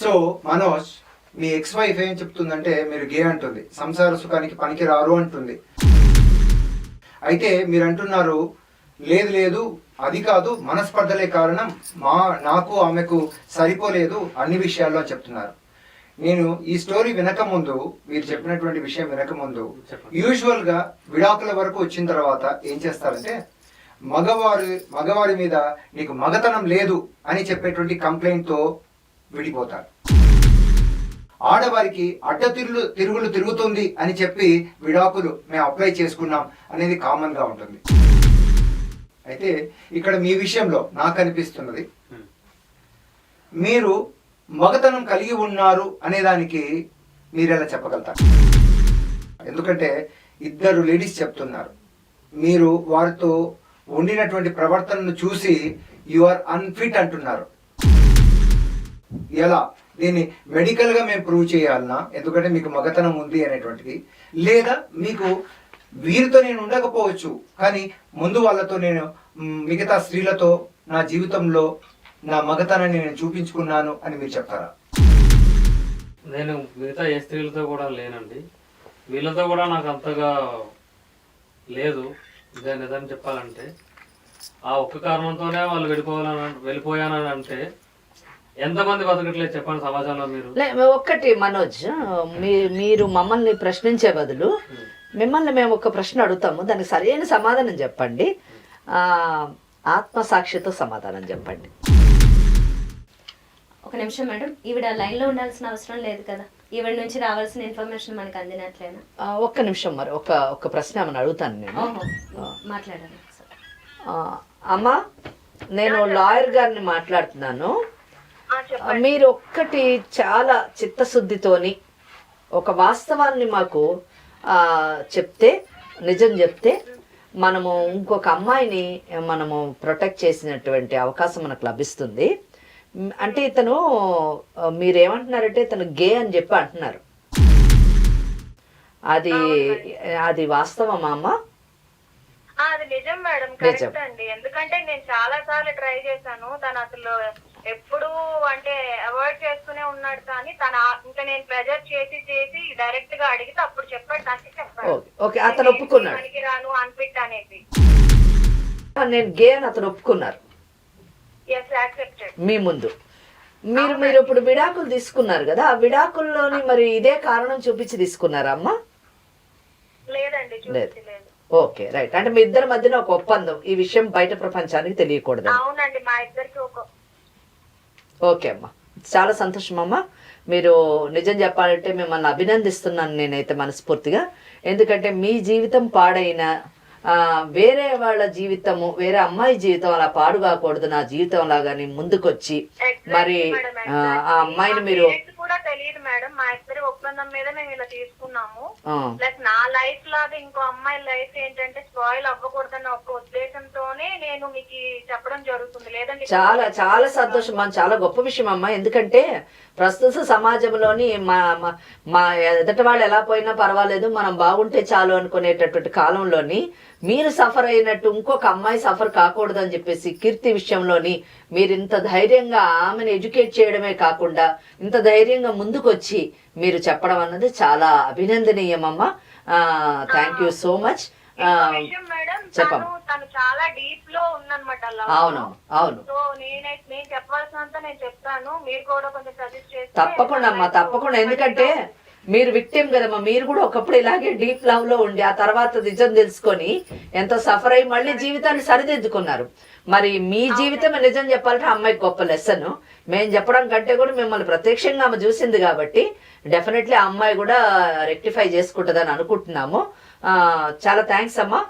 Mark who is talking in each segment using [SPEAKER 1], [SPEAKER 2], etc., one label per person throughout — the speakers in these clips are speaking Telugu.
[SPEAKER 1] సో మనోజ్ మీ ఎక్స్ వైఫ్ ఏం చెప్తుందంటే మీరు గే అంటుంది. సంసార సుఖానికి పనికి రారు అంటుంది. అయితే మీరు అంటున్నారు లేదు లేదు అది కాదు మనస్పర్ధలే కారణం మా నాకు ఆమెకు సరిపోలేదు అన్ని విషయాల్లో చెప్తున్నారు. నేను ఈ స్టోరీ వినక ముందు మీరు చెప్పినటువంటి విషయం వినక ముందు
[SPEAKER 2] చెప్పండి.
[SPEAKER 1] యూజువల్గా విడాకుల వరకు వచ్చిన తర్వాత ఏం చేస్తారంటే మగవారి మగవారి మీద నీకు మగతనం లేదు అని చెప్పేటువంటి కంప్లైంట్తో విడిపోతారు ఆడవారికి అడ్డతిరులు తిరుగులు తిరుగుతుంది అని చెప్పి విడాకులు మేము అప్లై చేసుకున్నాం అనేది కామన్గా ఉంటుంది. అయితే ఇక్కడ మీ విషయంలో నాకు అనిపిస్తున్నది మీరు మగతనం కలిగి ఉన్నారు అనే దానికి మీరు ఎలా చెప్పగలుగుతారు? ఎందుకంటే ఇద్దరు లేడీస్ చెప్తున్నారు మీరు వారితో ఉండినటువంటి ప్రవర్తనను చూసి యు ఆర్ అన్ఫిట్ అంటున్నారు. ఎలా? దీన్ని మెడికల్గా మేము ప్రూవ్ చేయాలనా? ఎందుకంటే మీకు మగతనం ఉంది అనేటువంటిది. లేదా మీకు వీరితో నేను ఉండకపోవచ్చు కానీ ముందు వాళ్ళతో నేను మిగతా స్త్రీలతో నా జీవితంలో నా మగతనాన్ని నేను చూపించుకున్నాను అని మీరు చెప్తారా?
[SPEAKER 2] నేను మిగతా ఏ స్త్రీలతో కూడా లేనండి. వీళ్ళతో కూడా నాకు అంతగా లేదు ఇదే నిజం చెప్పాలంటే. ఆ ఒక్క కారణంతోనే వాళ్ళు వెళ్ళిపోవాలని వెళ్ళిపోయానని అంటే ఎంతమంది బతకట్లేదు చెప్పండి సమాజంలో మీరు?
[SPEAKER 3] లే ఒక్కటి మనోజ్ మీ మీరు మమ్మల్ని ప్రశ్నించే బదులు మిమ్మల్ని మేము ఒక ప్రశ్న అడుగుతాము. దానికి సరైన సమాధానం చెప్పండి. ఆ, ఆత్మసాక్షితో సమాధానం చెప్పండి.
[SPEAKER 4] ఒక నిమిషం మేడం ఈవిడ లైన్లో ఉండాల్సిన అవసరం లేదు కదా. ఈవిడ నుంచి రావాల్సిన ఇన్ఫర్మేషన్ మనకు అందినట్లేనా?
[SPEAKER 3] ఆ, ఒక్క నిమిషం మరి ఒక ఒక ప్రశ్న ఏమైనా అడుగుతాను నేను. ఆ, అమ్మా నేను లాయర్ గారిని మాట్లాడుతున్నాను. మీరు ఒక్కటి చాలా చిత్తశుద్ధితోని ఒక వాస్తవాన్ని మాకు చెప్తే నిజం చెప్తే మనము ఇంకొక అమ్మాయిని మనము ప్రొటెక్ట్ చేసినటువంటి అవకాశం మనకు లభిస్తుంది. అంటే ఇతను మీరేమంటున్నారంటే ఇతను గే అని చెప్పి అంటున్నారు. అది అది వాస్తవమా అమ్మా?
[SPEAKER 5] అది నిజం మేడం. కరెక్ట్ అండి. ఎందుకంటే నేను చాలా సార్లు ట్రై చేశాను. తను అసలు ఎప్పుడు అంటే అవాయిడ్ చేస్తూనే ఉన్నాడు కానీ తన ఇంకా నేను ప్రెజర్ చేసి చేసి డైరెక్ట్గా అడిగితే అప్పుడు చెప్పాడు నాకు చెప్పాడు.
[SPEAKER 3] ఓకే అతను ఒప్పుకున్నాడు.
[SPEAKER 5] పనికి రాను అన్ఫిట్ అనేది.
[SPEAKER 3] నేను గే అని అతను ఒప్పుకున్నారు.
[SPEAKER 5] ఎస్ యాక్సెప్టెడ్
[SPEAKER 3] మీ ముందు. మీరు మీరు ఇప్పుడు విడాకులు తీసుకున్నారు కదా ఆ విడాకుల్లోని మరి ఇదే కారణం చూపించి తీసుకున్నారా అమ్మా?
[SPEAKER 5] లేదండి
[SPEAKER 3] లేదు. Okay right. అంటే మీ ఇద్దరి మధ్యన ఒక ఒప్పందం ఈ విషయం బయట ప్రపంచానికి తెలియకూడదు
[SPEAKER 5] అవునండి మా ఇద్దరికి ఒక
[SPEAKER 3] ఓకే అమ్మా. చాలా సంతోషం అమ్మా. మీరు నిజం చెప్పాలంటే మిమ్మల్ని అభినందిస్తున్నాను నేనైతే మనస్ఫూర్తిగా. ఎందుకంటే మీ జీవితం పాడైన వేరే వాళ్ళ జీవితము వేరే అమ్మాయి జీవితం అలా పాడు కాకూడదు. నా జీవితం లాగాని ముందుకొచ్చి మరి ఆ, ఆ అమ్మాయిని మీరు
[SPEAKER 5] ఒప్పందం మీద మేము ఇలా తీసుకున్నాము. ప్లస్ నా లైఫ్ లాగా ఇంకో అమ్మాయి లైఫ్ ఏంటంటే స్పాయిల్ అవ్వకూడదన్న ఒక ఉద్దేశంతోనే నేను మీకు చెప్పడం జరుగుతుంది. లేదంటే
[SPEAKER 3] చాలా చాలా సంతోషం. మన చాలా గొప్ప విషయం అమ్మా. ఎందుకంటే ప్రస్తుత సమాజంలోని మా మా- మా ఎదుటి వాళ్ళు ఎలా పోయినా పర్వాలేదు. మనం బాగుంటే చాలు అనుకునేటటువంటి కాలంలోని మీరు సఫర్ అయినట్టు ఇంకొక అమ్మాయి సఫర్ కాకూడదు అని చెప్పేసి కీర్తి విషయంలోని మీరు ఇంత ధైర్యంగా ఆమెను ఎడ్యుకేట్ చేయడమే కాకుండా ఇంత ధైర్యంగా ముందుకొచ్చి మీరు చెప్పడం అన్నది చాలా అభినందనీయమమ్మా. థ్యాంక్ యూ సో మచ్
[SPEAKER 5] తను చాలా డీప్లో ఉందన్నమాట.
[SPEAKER 3] అవును అవును.
[SPEAKER 5] సో నేనైతే నేను చెప్పాల్సినంత నేను చెప్తాను. మీరు కూడా కొంచెం సజెస్ట్
[SPEAKER 3] తప్పకుండా అమ్మా తప్పకుండా. ఎందుకంటే మీరు విక్టిమ్ కదమ్మా మీరు కూడా ఒకప్పుడు ఇలాగే డీప్ లవ్లో ఉండి ఆ తర్వాత నిజం తెలుసుకొని ఎంతో సఫర్ అయ్యి మళ్ళీ జీవితాన్ని సరిదిద్దుకున్నారు. మరి మీ జీవితం నిజం చెప్పాలంటే అమ్మాయికి గొప్ప లెసన్ మేము చెప్పడం కంటే కూడా మిమ్మల్ని ప్రత్యక్షంగా ఆమె చూసింది కాబట్టి డెఫినెట్లీ ఆ అమ్మాయి కూడా రెక్టిఫై చేసుకుంటుందని అనుకుంటున్నాము. చాలా థ్యాంక్స్ అమ్మా.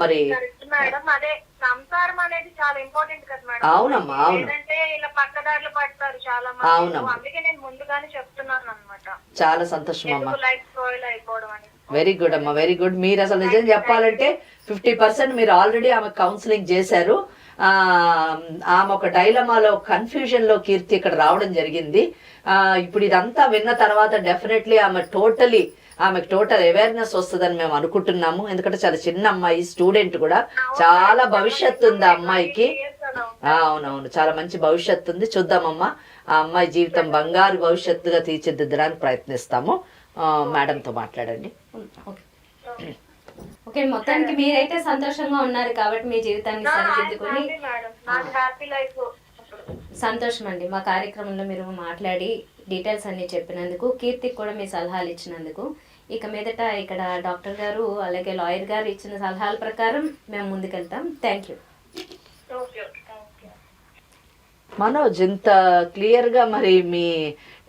[SPEAKER 3] మరి
[SPEAKER 5] మేడం అదే సంసారం అనేది చాలా ఇంపార్టెంట్ కదా మేడం.
[SPEAKER 3] అవునమ్మా, అవును.
[SPEAKER 5] లేదంటే ఇలా పక్కదారులు పడతారు చాలా
[SPEAKER 3] అవునమ్మా.
[SPEAKER 5] మంది అందుకే నేను ముందుగానే చెప్తున్నాను అనమాట
[SPEAKER 3] చాలా సంతోషం అమ్మా.
[SPEAKER 5] ఎందుకు లైఫ్ స్పాయిల్ అయిపోవడం అని?
[SPEAKER 3] వెరీ గుడ్ అమ్మా వెరీ గుడ్ మీరు అసలు నిజం చెప్పాలంటే ఫిఫ్టీ పర్సెంట్ మీరు ఆల్రెడీ ఆమె కౌన్సిలింగ్ చేశారు. ఆ, ఆమె ఒక డైలమాలో కన్ఫ్యూజన్లో కీర్తి ఇక్కడ రావడం జరిగింది. ఆ, ఇప్పుడు ఇదంతా విన్న తర్వాత డెఫినెట్లీ ఆమె టోటలీ ఆమెకు టోటల్ అవేర్నెస్ వస్తుందని మేము అనుకుంటున్నాము. ఎందుకంటే చాలా చిన్న అమ్మాయి స్టూడెంట్ కూడా. చాలా భవిష్యత్తు ఉంది ఆ అమ్మాయికి. ఆ, అవునవును చాలా మంచి భవిష్యత్తు ఉంది. చూద్దామమ్మా. ఆ అమ్మాయి జీవితం బంగారు భవిష్యత్తుగా తీర్చిదిద్దడానికి ప్రయత్నిస్తాము. ఆ, మేడంతో మాట్లాడండి.
[SPEAKER 4] ఓకే. ఓకే మొత్తానికి మీరైతే సంతోషంగా ఉన్నారు కాబట్టి మీ జీవితాన్ని సరిదిద్దుకొని. సంతోషం అండి మా కార్యక్రమంలో మీరు మాట్లాడి డీటెయిల్స్ అన్ని చెప్పినందుకు కీర్తికి కూడా మీ సలహాలు ఇచ్చినందుకు. ఇక మీదట ఇక్కడ డాక్టర్ గారు అలాగే లాయర్ గారు ఇచ్చిన సలహాల ప్రకారం మేము ముందుకెళ్తాం. థ్యాంక్ యూ
[SPEAKER 3] మనోజ్ ఇంత క్లియర్గా మరి మీ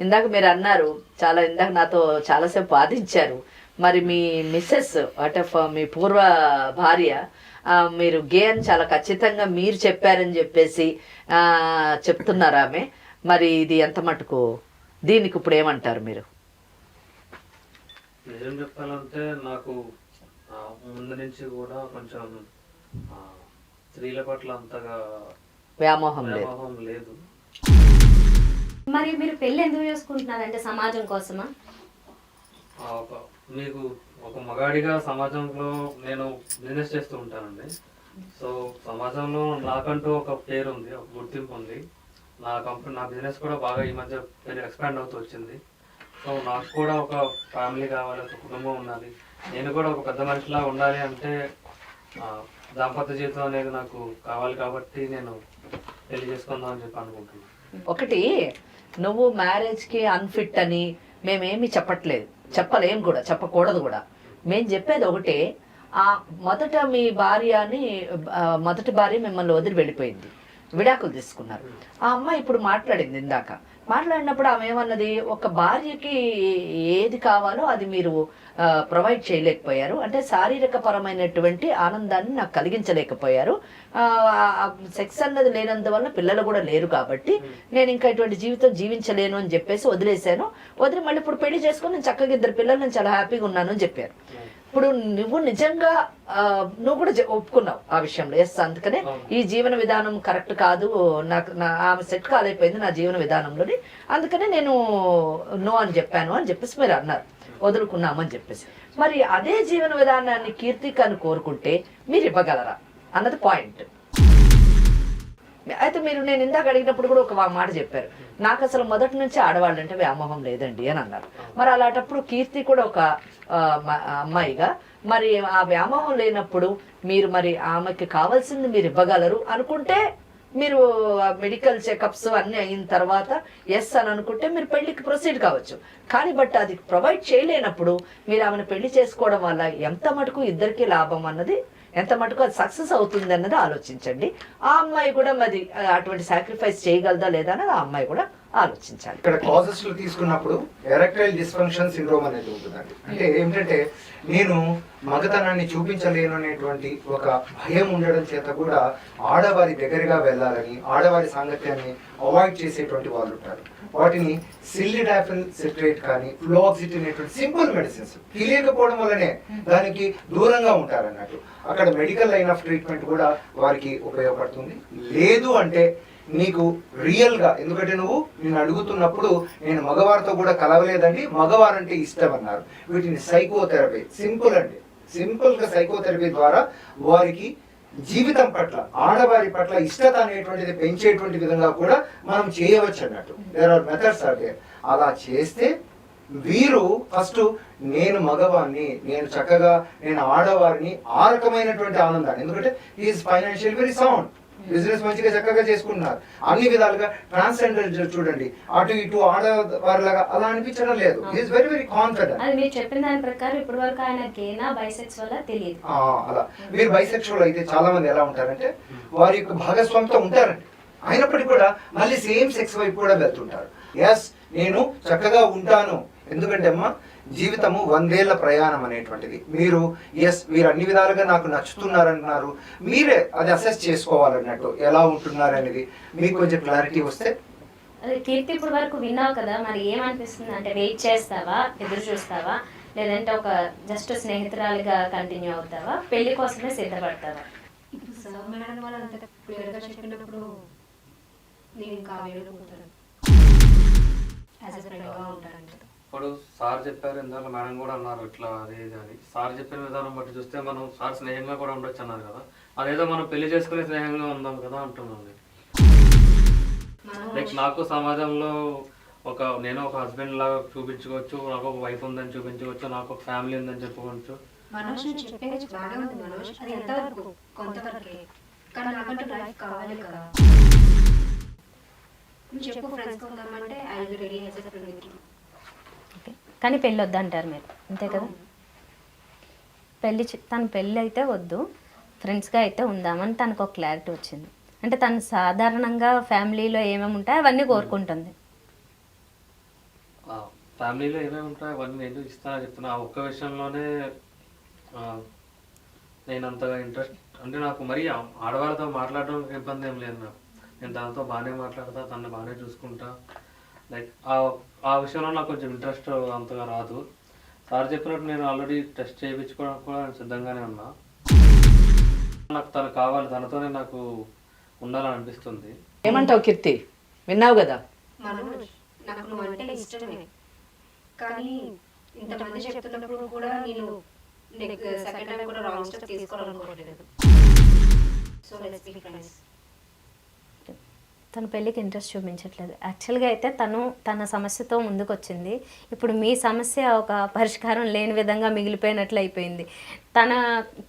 [SPEAKER 3] ఇందాక మీరు అన్నారు చాలా ఇందాక నాతో చాలాసేపు వాదించారు. మరి మీ మిస్సెస్ అంటే మీ పూర్వ భార్య మీరు గే అని చాలా ఖచ్చితంగా మీరు చెప్పారని చెప్పేసి చెప్తున్నారు ఆమె మరి ఇది ఎంత మటుకు? దీనికి ఇప్పుడు ఏమంటారు మీరు?
[SPEAKER 2] నిజం చెప్పాలంటే నాకు ముందు నుంచి కూడా కొంచెం ఆ, స్త్రీల పట్ల అంతగా
[SPEAKER 3] వ్యామోహం లేదు.
[SPEAKER 2] వ్యామోహం లేదు.
[SPEAKER 4] మరి మీరు పెళ్ళి ఎందుకు చేసుకుంటున్నారంటే సమాజం కోసమా?
[SPEAKER 2] ఆ, ఒక మీకు ఒక మగాడిగా సమాజంలో నేను బిజినెస్ చేస్తూ ఉంటానండి. సో సమాజంలో నాకంటూ ఒక పేరు ఉంది ఒక గుర్తింపు ఉంది. నా కంపెనీ నా బిజినెస్ కూడా బాగా ఈ మధ్య ఎక్స్పాండ్ అవుతూ వచ్చింది. సో నాకు కూడా ఒక ఫ్యామిలీ కావాలి ఒక కుటుంబం ఉండాలి. నేను కూడా ఒక పెద్ద మనిషిలా ఉండాలి అంటే దాంపత్య జీవితం అనేది నాకు కావాలి కాబట్టి నేను పెళ్ళి చేసుకుందాం అని చెప్పి అనుకుంటున్నాను
[SPEAKER 3] ఒకటి నువ్వు మ్యారేజ్కి అన్ఫిట్ అని మేమేమి చెప్పట్లేదు. చెప్పలేం కూడా చెప్పకూడదు కూడా. మేము చెప్పేది ఒకటే ఆ మొదట మీ భార్యని అని మొదటి భార్య మిమ్మల్ని వదిలి వెళ్ళిపోయింది. విడాకులు తీసుకున్నారు. ఆ అమ్మాయి ఇప్పుడు మాట్లాడింది ఇందాక. మాట్లాడినప్పుడు ఆమె ఏమన్నది ఒక భార్యకి ఏది కావాలో అది మీరు ప్రొవైడ్ చేయలేకపోయారు. అంటే శారీరక పరమైనటువంటి ఆనందాన్ని నాకు కలిగించలేకపోయారు. సెక్స్ అన్నది లేనందువల్ల పిల్లలు కూడా లేరు కాబట్టి నేను ఇంకా ఇటువంటి జీవితం జీవించలేను అని చెప్పేసి వదిలేశాను. వదిలి మళ్ళీ ఇప్పుడు పెళ్ళి చేసుకుని నేను చక్కగా ఇద్దరు పిల్లలు నేను చాలా హ్యాపీగా ఉన్నాను అని చెప్పారు. Hmm. ఇప్పుడు నువ్వు నిజంగా నువ్వు కూడా ఒప్పుకున్నావు ఆ విషయంలో. ఎస్ అందుకనే ఈ జీవన విధానం కరెక్ట్ కాదు నాకు నా ఆమె సెట్ కాలేకపోయింది నా జీవన విధానంలోని. అందుకనే నేను నో అని చెప్పాను అని చెప్పేసి మీరు అన్నారు. వదులుకున్నామని చెప్పేసి. మరి అదే జీవన విధానాన్ని కీర్తికను కోరుకుంటే మీరు ఇవ్వగలరా? అన్నది పాయింట్ అయితే మీరు నేను ఇందాక అడిగినప్పుడు కూడా ఒక మాట చెప్పారు. నాకు అసలు మొదటి నుంచి ఆడవాళ్ళు అంటే వ్యామోహం లేదండి అని అన్నారు. మరి అలాంటప్పుడు కీర్తి కూడా ఒక అమ్మాయిగా మరి ఆ వ్యామోహం లేనప్పుడు మీరు మరి ఆమెకి కావాల్సింది మీరు ఇవ్వగలరు అనుకుంటే మీరు మెడికల్ చెకప్స్ అన్ని అయిన తర్వాత ఎస్ అని అనుకుంటే మీరు పెళ్ళికి ప్రొసీడ్ కావచ్చు. కానీ బట్ అది ప్రొవైడ్ చేయలేనప్పుడు మీరు ఆమెను పెళ్ళి చేసుకోవడం వల్ల ఎంత మటుకు ఇద్దరికి లాభం అన్నది ఎంత మటుకు అది సక్సెస్ అవుతుంది అన్నది ఆలోచించండి. ఆ అమ్మాయి కూడా మరి అటువంటి సాక్రిఫైస్ చేయగలదా లేదా అన్నది ఆ అమ్మాయి కూడా ఆలోచించాలి.
[SPEAKER 1] ఇక్కడ కాజెస్లో తీసుకున్నప్పుడు ఎరెక్టైల్ డిస్ఫంక్షన్ సిండ్రోమ్ అనేది ఉంటుందండి. అంటే ఏంటంటే నేను మగతనాన్ని చూపించలేను అనేటువంటి ఒక భయం ఉండడం చేత కూడా ఆడవారి దగ్గరగా వెళ్ళాలని ఆడవారి సాంగత్యాన్ని అవాయిడ్ చేసేటువంటి వాళ్ళు ఉంటారు. వాటిని సిల్లిడాఫిల్ సిట్రేట్ కానీ ఫ్లోక్సిట్ అనేటువంటి సింపుల్ మెడిసిన్స్ తెలియకపోవడం వల్లనే దానికి దూరంగా ఉంటారు అన్నట్టు అక్కడ మెడికల్ లైన్ ఆఫ్ ట్రీట్మెంట్ కూడా వారికి ఉపయోగపడుతుంది. లేదు అంటే నీకు రియల్గా ఎందుకంటే నువ్వు నేను అడుగుతున్నప్పుడు నేను మగవారితో కూడా కలవలేదండి. మగవారంటే ఇష్టం అన్నారు వీటిని సైకోథెరపీ సింపుల్ అండి. సింపుల్గా సైకోథెరపీ ద్వారా వారికి జీవితం పట్ల ఆడవారి పట్ల ఇష్టత అనేటువంటిది పెంచేటువంటి విధంగా కూడా మనం చేయవచ్చు అన్నట్టు. There are methods are there అలా చేస్తే వీరు ఫస్ట్ నేను మగవాణ్ణి నేను చక్కగా నేను ఆడవారిని ఆ రకమైనటువంటి ఆనందాన్ని ఎందుకంటే is financial very sound business మంచిగా చక్కగా చేసుకుంటున్నారు. అన్ని విధాలుగా ట్రాన్స్జెండర్ చూడండి. అటు ఇటు ఆడవారిలాగా అలా అనిపించడం లేదు. ఈజ్ వెరీ వెరీ కాన్ఫిడెంట్
[SPEAKER 4] అది మీరు చెప్పిన దాని ప్రకారం ఇప్పటి వరకు ఆయన గేనా తెలియదు.
[SPEAKER 1] అలా. మీరు బైసెక్షువల్ అయితే చాలా మంది ఎలా ఉంటారంటే వారి యొక్క భాగస్వామితో ఉంటారండి. అయినప్పటికీ కూడా మళ్ళీ సేమ్ సెక్స్ వైపు కూడా వెళ్తుంటారు. ఎస్ నేను చక్కగా ఉంటాను. ఎందుకంటే అమ్మా జీవితము వందేళ్ళ ప్రయాణం అనేటువంటిది. మీరు ఎస్ మీరు అన్ని విధాలుగా నాకు నచ్చుతున్నారన్నారు మీరే అది అసెస్ చేసుకోవాలన్నట్టు ఎలా ఉంటున్నారు అనేది మీకు కొంచెం క్లారిటీ వస్తే.
[SPEAKER 4] అదే కీర్తి ఇప్పుడు వరకు విన్నావు కదా మరి ఏమనిపిస్తుంది అంటే వెయిట్ చేస్తావా ఎదురు చూస్తావా లేదంటే ఒక జస్ట్ స్నేహితురాలిగా కంటిన్యూ అవుతావా పెళ్ళి కోసమే సిద్ధపడతావా?
[SPEAKER 6] ఇప్పుడు సార్ మేడం వాళ్ళు అంత క్లియర్గా చెప్పినప్పుడు నేను ఇంకా వేడుకుంటాను యాజ్ ఎ ఫ్రెండ్గా ఉంటాను
[SPEAKER 2] ఇప్పుడు సార్ చెప్పారు ఇందాక మేడం కూడా అన్నారు ఇట్లా అది ఇది అని. సార్ చెప్పిన విధానం బట్టి చూస్తే మనం సార్ స్నేహంగా కూడా ఉండొచ్చు అన్నారు కదా. అదేదో మనం పెళ్ళి చేసుకునే స్నేహంగా ఉందాం కదా అంటున్నాం నేను లైక్ నాకు సమాజంలో ఒక నేను ఒక హస్బెండ్ లాగా చూపించుకోవచ్చు నాకు ఒక వైఫ్ ఉందని చూపించుకోవచ్చు నాకు ఒక ఫ్యామిలీ ఉందని చెప్పుకోవచ్చు.
[SPEAKER 6] మనోజ్ నువ్వు చెప్పేది బాగానే ఉంది మనోజ్. అది ఎంతవరకు? కొంతవరకే. కానీ నాకంటూ లైఫ్ కావాలి కదా. నువ్వు చెప్పు friends కొందామంటే I will ready as friend
[SPEAKER 4] okay కానీ పెళ్ళి వద్దంటారు మీరు. అంతే కదా? పెళ్ళి తను తన పెళ్ళి అయితే వద్దు. ఫ్రెండ్స్గా అయితే ఉందామని తనకు ఒక క్లారిటీ వచ్చింది. అంటే తను సాధారణంగా ఫ్యామిలీలో ఏమేమి ఉంటాయో అవన్నీ కోరుకుంటుంది.
[SPEAKER 2] ఫ్యామిలీలో ఏమేమి ఉంటాయో అవన్నీ నేను ఇస్తానని చెప్తున్నా. ఆ ఒక్క విషయంలోనే నేను అంతగా ఇంట్రెస్ట్ అంటే నాకు మరీ ఆడవాళ్ళతో మాట్లాడడం ఇబ్బంది ఏం లేదు నాకు. నేను తనతో బాగానే మాట్లాడతా తను బాగానే చూసుకుంటా. లైక్ ఆ ఆ విషయంలో నాకు కొంచెం ఇంట్రెస్ట్ అంతగా రాదు. సార్ చెప్పినట్టు నేను ఆల్రెడీ టెస్ట్ చేయించుకోవడానికి కూడా నేను సిద్ధంగానే ఉన్నా. నాకు తను కావాలి తనతోనే నాకు ఉండాలని అనిపిస్తుంది.
[SPEAKER 3] ఏమంటావు కీర్తి? విన్నావు కదా?
[SPEAKER 6] మనోజ్ నాకు నువ్వు అంటే ఇష్టమే. కానీ ఇంతమంది చెప్తున్నప్పుడు కూడా నేను నీకు సెకండ్ టైం కూడా రాంగ్ స్టెప్ తీసుకోవాలనుకోవట్లేదు. సో లెట్స్ బి ఫ్రెండ్స్
[SPEAKER 4] తన పెళ్ళికి ఇంట్రెస్ట్ చూపించట్లేదు. యాక్చువల్గా అయితే తను తన సమస్యతో ముందుకు వచ్చింది ఇప్పుడు మీ సమస్య ఒక పరిష్కారం లేని విధంగా మిగిలిపోయినట్లు అయిపోయింది. తన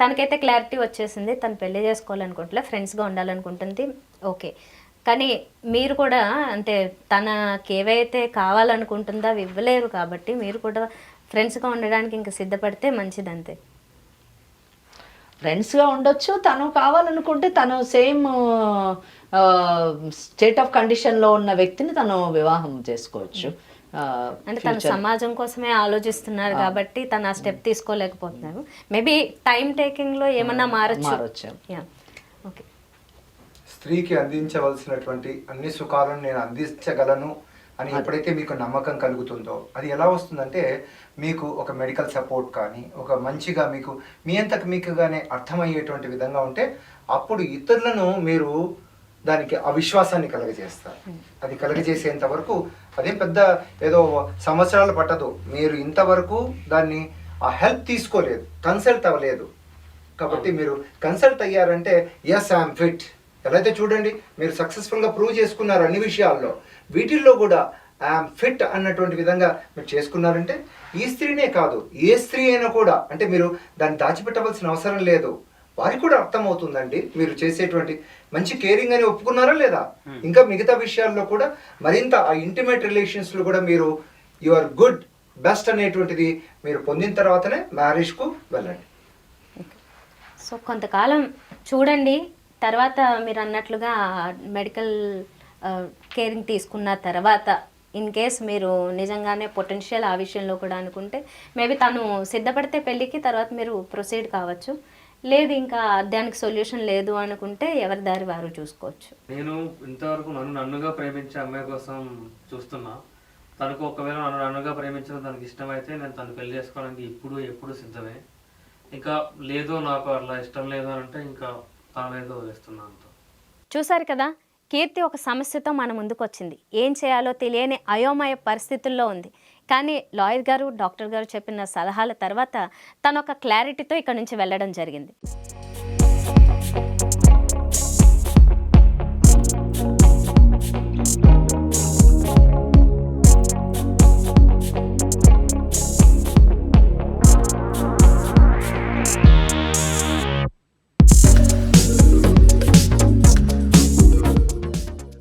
[SPEAKER 4] తనకైతే క్లారిటీ వచ్చేసింది. తను పెళ్ళి చేసుకోవాలనుకుంటులే ఫ్రెండ్స్గా ఉండాలనుకుంటుంది. ఓకే కానీ మీరు కూడా అంటే తనకి ఏవైతే కావాలనుకుంటుందో అవి ఇవ్వలేరు కాబట్టి మీరు కూడా ఫ్రెండ్స్గా ఉండడానికి ఇంకా సిద్ధపడితే మంచిది అంతే
[SPEAKER 3] ఫ్రెండ్స్గా ఉండొచ్చు తను కావాలనుకుంటే తను సేమ్ స్టేట్ ఆఫ్ కండిషన్లో ఉన్న వ్యక్తిని తను వివాహం చేసుకోవచ్చు.
[SPEAKER 4] అంటే తన సమాజం కోసమే ఆలోచిస్తున్నారు కాబట్టి తను ఆ స్టెప్ తీసుకోలేకపోతున్నారు. మేబీ టైం టేకింగ్లో ఏమన్నా మారచ్చు?
[SPEAKER 3] మారొచ్చు.
[SPEAKER 4] యా ఓకే
[SPEAKER 1] స్త్రీకి అందించవలసినటువంటి అన్ని సుఖాలను నేను అందించగలను అని ఎప్పుడైతే మీకు నమ్మకం కలుగుతుందో అది ఎలా వస్తుందంటే మీకు ఒక మెడికల్ సపోర్ట్ కానీ ఒక మంచిగా మీకు మీ అంతకు మీకుగానే అర్థమయ్యేటువంటి విధంగా ఉంటే అప్పుడు ఇతరులను మీరు దానికి అవిశ్వాసాన్ని కలగజేస్తారు. అది కలగజేసేంత వరకు అదేం పెద్ద ఏదో సంవత్సరాలు పట్టదు. మీరు ఇంతవరకు దాన్ని ఆ హెల్ప్ తీసుకోలేదు కన్సల్ట్ అవ్వలేదు. కాబట్టి మీరు కన్సల్ట్ అయ్యారంటే ఎస్ ఐఎమ్ ఫిట్ ఎలా అయితే చూడండి మీరు సక్సెస్ఫుల్గా ప్రూవ్ చేసుకున్నారు అన్ని విషయాల్లో. వీటిల్లో కూడా ఐఎమ్ ఫిట్ అన్నటువంటి విధంగా మీరు చేసుకున్నారంటే ఈ స్త్రీనే కాదు ఏ స్త్రీ అయినా కూడా అంటే మీరు దాన్ని దాచిపెట్టవలసిన అవసరం లేదు. వారికి కూడా అర్థమవుతుందండి మీరు చేసేటువంటి మంచి కేరింగ్ అని ఒప్పుకున్నారా లేదా? ఇంకా మిగతా విషయాల్లో కూడా మరింత ఆ ఇంటిమేట్ రిలేషన్స్లో కూడా మీరు యు ఆర్ గుడ్ బెస్ట్ అనేటువంటిది మీరు పొందిన తర్వాతనే మ్యారేజ్కు వెళ్ళండి.
[SPEAKER 4] సో కొంతకాలం చూడండి తర్వాత మీరు అన్నట్లుగా మెడికల్ కేరింగ్ తీసుకున్న తర్వాత ఇన్ కేస్ మీరు నిజంగానే పొటెన్షియల్ ఆ విషయంలో కూడా అనుకుంటే మేబీ తను సిద్ధపడితే పెళ్ళికి తర్వాత మీరు ప్రొసీడ్ కావచ్చు. లేదు ఇంకా దానికి సొల్యూషన్ లేదు అనుకుంటే ఎవరి దారి వారు చూసుకోవచ్చు.
[SPEAKER 2] నేను ఇంతవరకు నన్ను నన్నుగా ప్రేమించే అమ్మాయి కోసం చూస్తున్నా. తనకు ఒకవేళ నన్ను నన్నుగా ప్రేమించడం తనకి ఇష్టమైతే నేను తను పెళ్ళి చేసుకోవడానికి ఇప్పుడు ఎప్పుడు సిద్ధమే. ఇంకా లేదు నాకు అట్లా ఇష్టం లేదు అని అంటే ఇంకా తన మీద వదిలేస్తున్నాను అంతా.
[SPEAKER 4] చూసారు కదా కీర్తి ఒక సమస్యతో మన ముందుకు వచ్చింది ఏం చేయాలో తెలియని అయోమయ పరిస్థితుల్లో ఉంది. కానీ లాయర్ గారు డాక్టర్ గారు చెప్పిన సలహాల తర్వాత తను ఒక క్లారిటీతో ఇక్కడ నుంచి వెళ్ళడం జరిగింది.